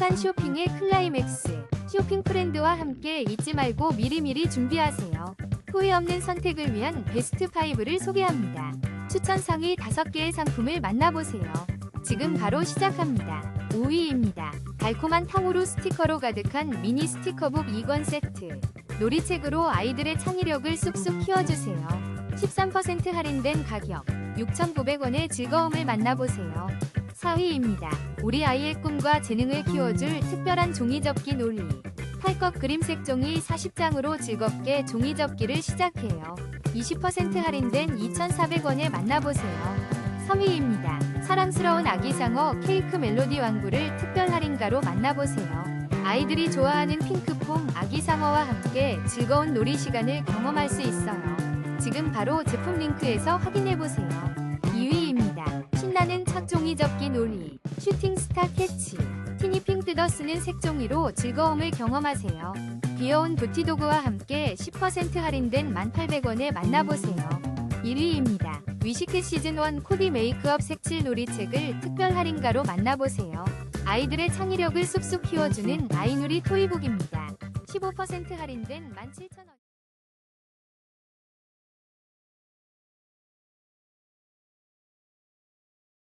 행복한 쇼핑의 클라이맥스. 쇼핑 프렌드와 함께 잊지 말고 미리미리 준비하세요. 후회 없는 선택을 위한 베스트 5를 소개합니다. 추천 상위 5개의 상품을 만나보세요. 지금 바로 시작합니다. 5위입니다. 달콤한 탕후루 스티커로 가득한 미니 스티커북 2권 세트. 놀이책으로 아이들의 창의력을 쑥쑥 키워주세요. 13% 할인된 가격 6,900원의 즐거움을 만나보세요. 4위입니다. 우리 아이의 꿈과 재능을 키워줄 특별한 종이접기 놀이. 팔것 그림 색 종이 40장으로 즐겁게 종이접기를 시작해요. 20% 할인된 2,400원에 만나보세요. 3위입니다. 사랑스러운 아기상어 케이크 멜로디 왕구를 특별 할인가로 만나보세요. 아이들이 좋아하는 핑크퐁 아기상어와 함께 즐거운 놀이 시간을 경험할 수 있어요. 지금 바로 제품 링크에서 확인해보세요. 2위입니다. 신나는 착종이 접기 놀이 슈팅스타 캐치 티니핑 뜯어 쓰는 색종이로 즐거움을 경험하세요. 귀여운 부티도그와 함께 10% 할인된 1,800원에 만나보세요. 1위입니다. 위시크 시즌1 코디 메이크업 색칠 놀이책을 특별 할인가로 만나보세요. 아이들의 창의력을 쑥쑥 키워주는 아이누리 토이북입니다. 15% 할인된 17,000원.